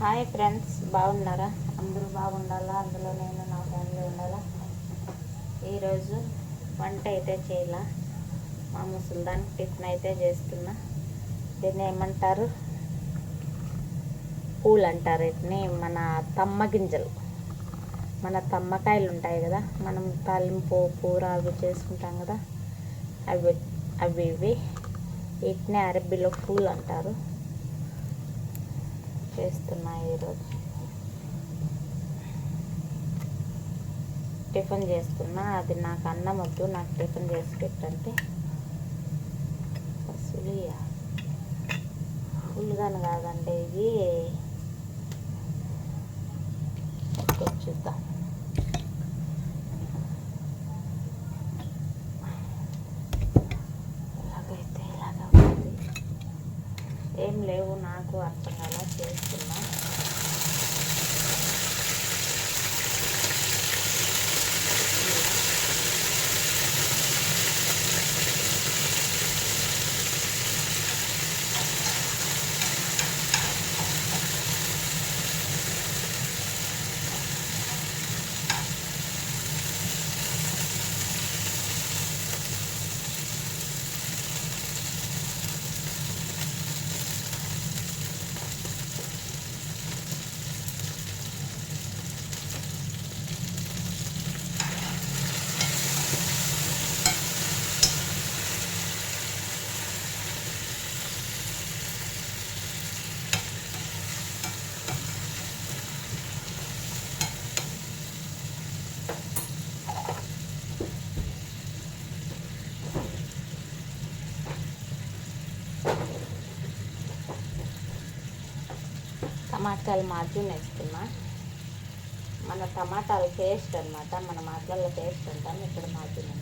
Hi friends బాగున్నారా? అందరూ బాగుండాలా? అందులో నేను నా ఫ్యామిలీ ఉండాలా? ఈరోజు వంట అయితే చేయాల? మా ముసలిదానికి టిఫిన్ అయితే చేస్తున్నా. దీన్ని ఏమంటారు? పూలు అంటారు వీటిని మన తమ్మ గింజలు. మన తమ్మకాయలు ఉంటాయి కదా మనం తాలింపు కూర అవి చేసుకుంటాం కదా అవి అవి ఇవి. వీటిని అరబీలో పూలు అంటారు చేస్తున్నా ఈరోజు. టిఫిన్ చేస్తున్నా అది నాకు అన్నం వద్దు నాకు టిఫిన్ చేసి పెట్టంటే. సులియా ఫుల్గాను కాదండి ఇది ఓకే, చూద్దాం ఎలాగైతే ఇలాగ ఉంది ఏం లేవు నాకు అర్థం కాలా చేస్తున్నా టమాటాలు మాత్రం వేస్తున్నా మన టమాటాలు పేస్ట్ అనమాట మన మాటలలో పేస్ట్ అంటాం ఇక్కడ మాత్రం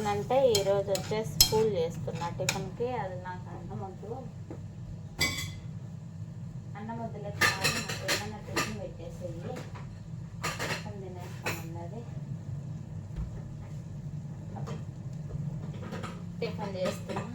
టిఫిన్ అంటే ఈరోజు వచ్చేసి పూల్ చేస్తున్నా. టిఫిన్కి అది నాకు అన్నం వద్దు అన్నం వద్దులే నాకు ఏమైనా టిఫిన్ పెట్టేసేది టిఫిన్ తినేస్తామన్నది. టిఫిన్ చేస్తున్నా.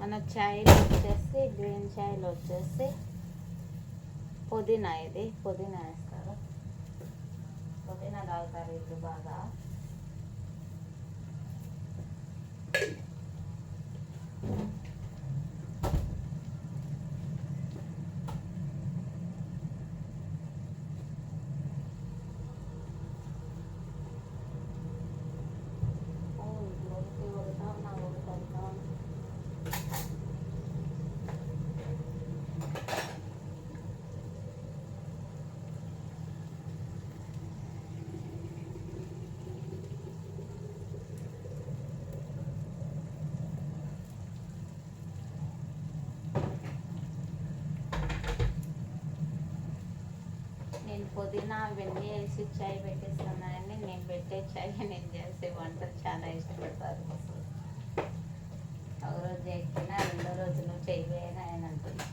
మన ఛాయ్లో వచ్చేసి గ్రీన్ ఛాయ్లో వచ్చేసి పుదీనా ఇది. పుదీనా వేస్తారు. పుదీనా తాగుతారు ఇల్లు బాగా. పుదీనా అవన్నీ వేసి చాయ్ పెట్టిస్తున్నానని నేను పెట్టే చాయ్ నేను చేసే వంటలు చాలా ఇష్టపడతారు ఒక రోజు ఎక్కినా రెండో రోజు నువ్వు చేయవేనా అని అంటుంది.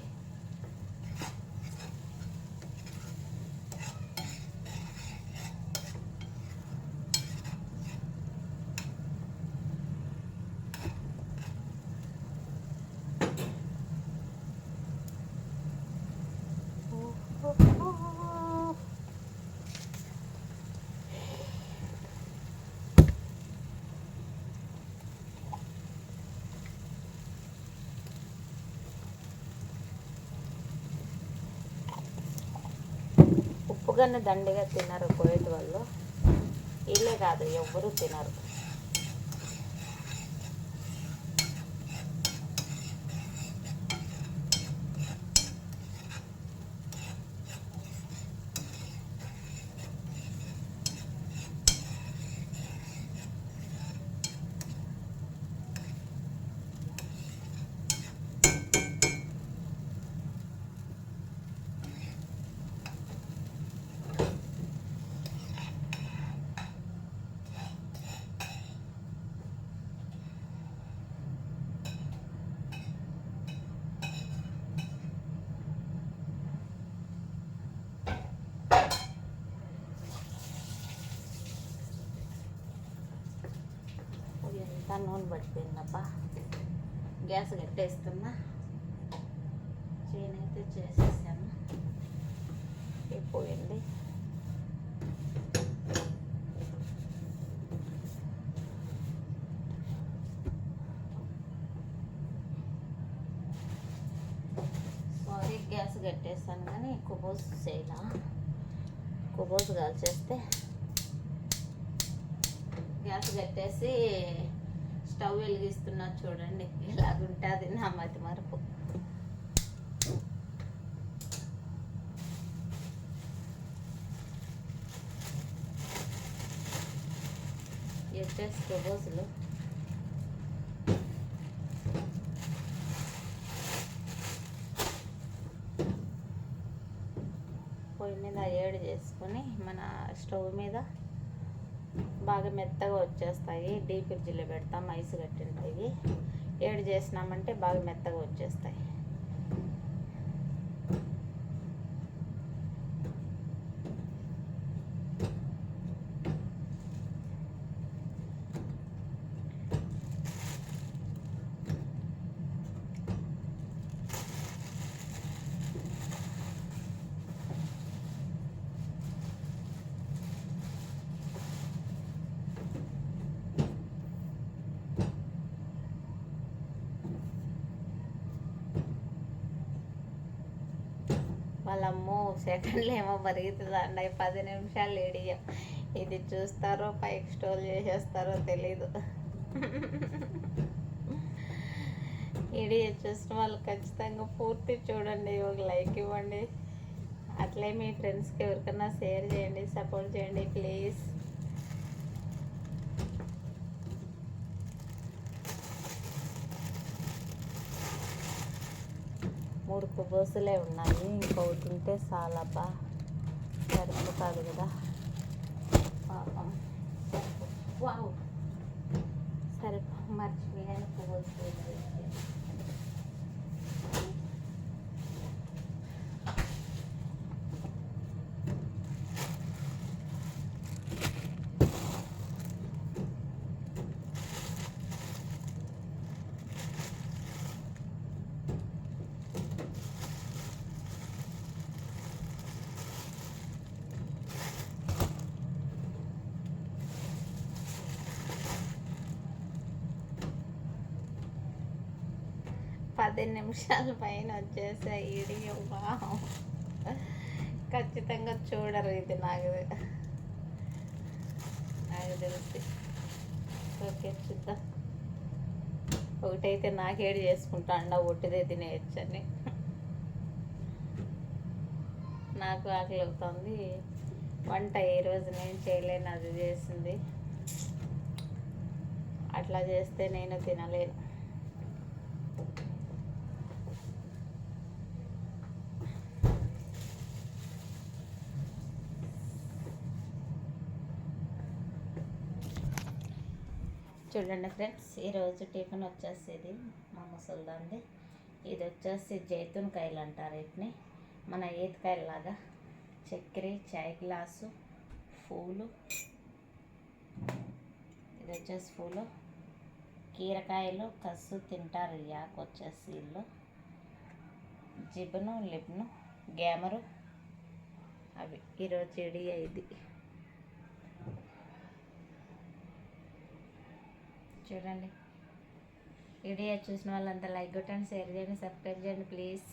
ఉప్పుగానే దండిగా తినరు కోయట్ వాళ్ళు. వీళ్ళే కాదు ఎవ్వరూ తినరు. అంతా నూనె పట్టిపోయిందప్ప గ్యాస్ కట్టేస్తున్నా. చేనైతే అయితే చేసేసాను. అయిపోయింది. సారీ గ్యాస్ కట్టేస్తాను కానీ కుబోస్ చేయలా. కుబోస్ కాల్చేస్తే గ్యాస్ కట్టేసి స్టవ్ వెలిగిస్తున్నా చూడండి. ఇలాగుంటుంది నా మతి మరపు. వచ్చేసి కొబోసులు పొయ్యి మీద ఏడు చేసుకొని మన స్టవ్ మీద బాగా మెత్తగా వచ్చేస్తాయి. డీ ఫ్రిడ్జ్లో పెడతాం. ఐస్ కట్టింటాయి ఏడు చేసినామంటే బాగా మెత్తగా వచ్చేస్తాయి. వాళ్ళమ్మో సెకండ్లు ఏమో పరిగెత్తుదండి పది నిమిషాలు లేడియం ఇది చూస్తారో పైకి స్టోల్ చేసేస్తారో తెలీదు. వీడియో చూసిన వాళ్ళు ఖచ్చితంగా పూర్తి చూడండి ఒక లైక్ ఇవ్వండి. అట్లే మీ ఫ్రెండ్స్కి ఎవరికైనా షేర్ చేయండి సపోర్ట్ చేయండి ప్లీజ్. మూడు ఉన్నాయి. ఇంకొకటి ఉంటే చాలబ్బా. సరిపోతుంది కదా. పాపం. వావ్. మర్చిపోయాను. పువ్వులు పది నిమిషాల పైన వచ్చేసాయి వీడియో ఖచ్చితంగా చూడరు ఇది నాకు నాకు తెలిసి. ఓకే చూద్దాం. ఒకటైతే నాకేడు చేసుకుంటా అండ ఒట్టిదే తినేయచ్చని నాకు ఆకలి అవుతుంది. వంట ఏ రోజు నేను చేయలేను అది చేసింది. అట్లా చేస్తే నేను తినలేను. చూడండి ఫ్రెండ్స్ ఈరోజు టిఫిన్ వచ్చేసేది మా ముసల్దాంది. ఇది వచ్చేసి జైతున్ కాయలు అంటారు వీటిని. మన ఈతకాయలాగా చక్కెర చాయ్ గ్లాసు పూలు. ఇది వచ్చేసి పూలు. కీరకాయలు కస్సు తింటారు యాకు వచ్చేసి వీళ్ళు. జిబును లిబ్ను గ్యామరు. అవి. ఈరోజు ఇడి ఇది. చూడండి. వీడియో చూసిన వాళ్ళంతా లైక్ కొట్టండి షేర్ చేయండి సబ్స్క్రైబ్ చేయండి ప్లీజ్.